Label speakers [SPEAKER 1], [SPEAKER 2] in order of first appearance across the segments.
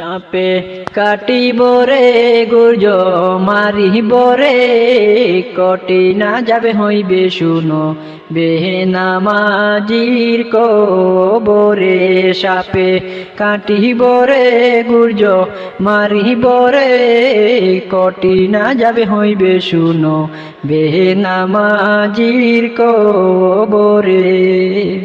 [SPEAKER 1] সাপে কাটিব রে, গুর্জ মারিব রে। কটি না যাবে হইবে, শুনো বেহেনামাজির কবরে। সাপে কাটিব রে, গুর্জ মারিব রে। কটি না যাবে হইবে, শুনো বেহেনামাজির কবরে।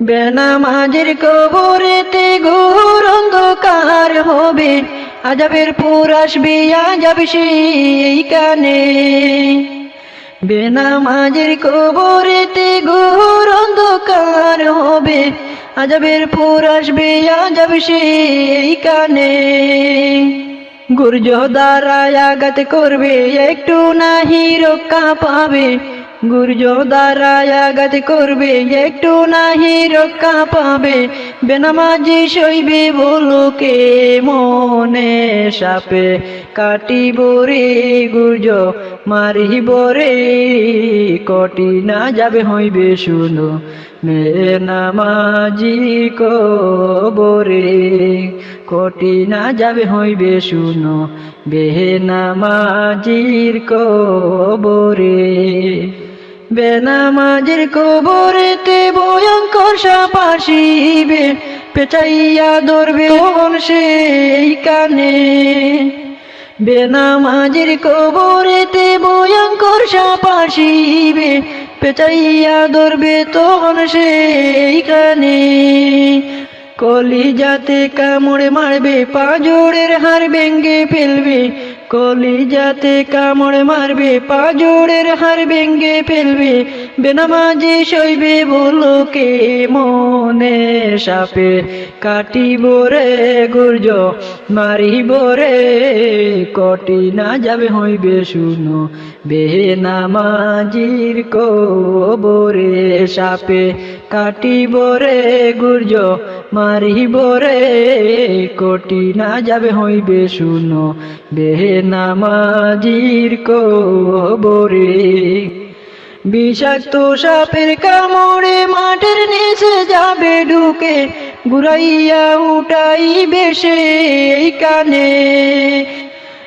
[SPEAKER 1] বেনামাজের কবরেতে ঘোর অন্ধকার হবে। আজাবের পুর আসবে, আজাব সেই কানে। বেনামাজের কবরেতে ঘোর অন্ধকার হবে। আজাবের পুর আসবে, আজাব সেই কানে। গুর্জ দ্বারা আঘাত করবে, একটু নাহি রক্ষা পাবে। গুর্জ দ্বারা আঘাত করবে, একটু নাহি রক্ষা পাবে। বেনামাজি সইবে বলুকে, মনে সাপে কাটিব রে গুর্জ, মারিব রে কটি না যাবে হইবে শুনো। নামাজি কবরে কটি না যাবে হইবে শুনো। বেহে নামাজির কবরে বেনামাজির কবরেতে ভয়ঙ্কর সাপ আসিবে, পেঁচাইয়া ধরবে সেই কানে। বেনামাজির কবরেতে ভয়ঙ্কর সাপ আসিবে, পেঁচাইয়া ধরবে তখন কলি যাতে কামড়ে মারবে পাজোড়ের হার ভেঙ্গে ফেলবে কলি যাতে কামড়ে মারবে পাজোড়ের হার ভেঙ্গে ফেলবে, বেনামাজি সইবে বলোকে মনে সাপে। কাটিব রে গুর্জ, মারিব রে, কটি না যাবে হইবে শুনো, বেনামাজির কবরে সাপে। কাটিব রে গুর্জ মারিব রে, কোটি না যাবে হইবে শুনো। বেনামাজির কবরে। বিষাক্ত সাপের কামড়ে মাঠের নিচে যাবে ঢুকে ঘুরাইয়া উঠাইবে সেই কানে।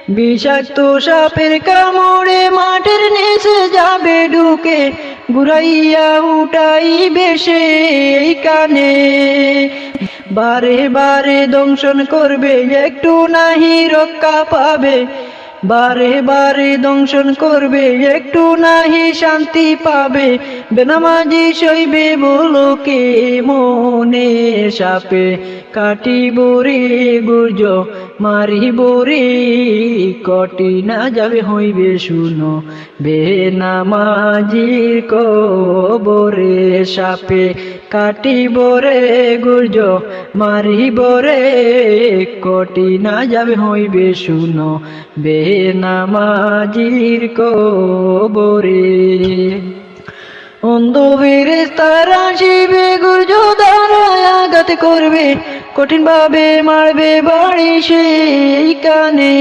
[SPEAKER 1] বিষাক্ত সাপের কামড়ে মাঠের নিচে যাবে ঢুকে ঘুরাইয়া উঠাইবে এই কানে। বারে বারে দংশন করবে, একটু নাহি রক্ষা পাবে। বারে বারে দংশন করবে, একটু নাহি শান্তি পাবে। বেনামাজি সইবে বলোকে মনে সাপে কাটিব রে গুর্জ। মারিব রে কটি না যাবে হইবে শুনো। বেনামাজির কবরে সাপে কাটিব রে গুর্জ। মারিব রে কটি না যাবে হইবে শুনো। বেনামাজির কবরে অন্ধবীর তারা শিবে গুর্জ দ্বারা আঘাত করবে। কঠিন ভাবে মারবে বাড়ি সেই কানে।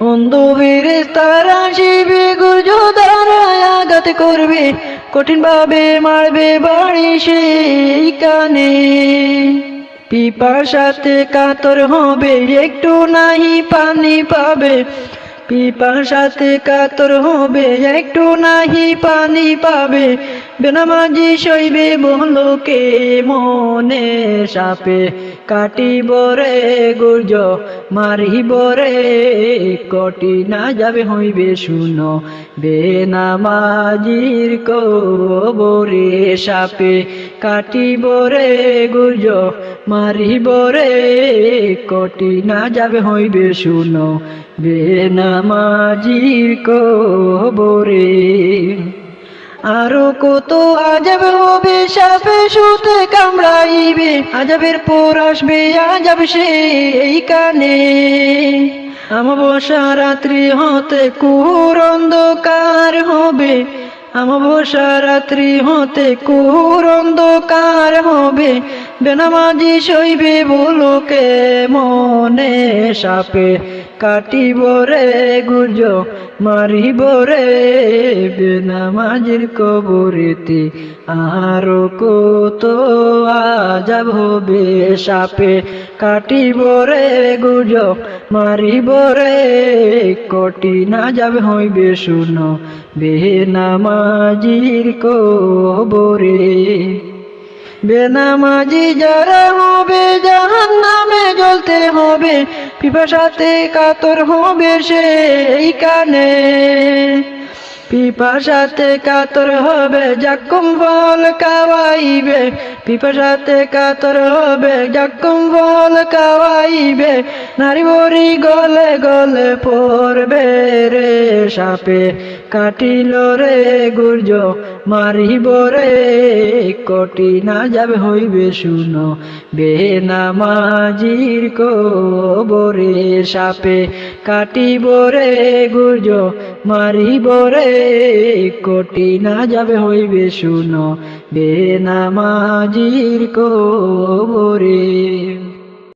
[SPEAKER 1] অন্ধবীর তারা শিবে দ্বারা আঘাত করবে কঠিন ভাবে মারবে বাড়ি সেই কানে। পিপাসাতে কাতর হবে, একটু নাহি পানি পাবে। পিপাসাতে কাতর হবে, একটু নাহি পানি পাবে। বেনামাজি সইবে বলোকে মনে সাপে কাটিব রে গুর্জ, মারিব রে, কটি না যাবে হইবে শুনো, বেনামাজির কবরে সাপে কাটিব রে গুর্জ, মারিব রে, কটি না যাবে হইবে শুনো, বেনামাজির কবরে আরও কত আজব হবে সাপে সুতে কামড়াইবে। আজবের পর আসবে, আজব সে সেই কানে। আমাবসা রাত্রি হতে কুহুর অন্ধকার হবে। আমাবসা রাত্রি হতে কুহুর অন্ধকার হবে। বেনামাজি সইবে বলোকে মনে সাপে কাটিব রে গুর্জ মারিব রে বেনামাজির কবরেতে। আরও কত আজাব হবে সাপে কাটিব রে গুজ মারিব রে কটি না যাবে হইবে শুনো। বেনামাজির কবরে, বেনামাজি যারা হবে জাহান নামে হবে, পিপাসাতে কাতর হবে সেই কানে। পিপাসাতে কাতর হবে জাকুম ফল কাওয়াইবে। পিপাসাতে কাতর হবে জাকুম ফল কাওয়াইবে। নারী বরি গলে গলে পড়বে রে সাপে, কাটিল রে গুর্জ। মারিব রে, কটি না যাবে হইবে শুনো। বেনামাজির কবরে সাপে কাটিব রে, গুর্জ মারিব রে, কটি না যাবে হইবে শুনো। বেনামাজির কবরে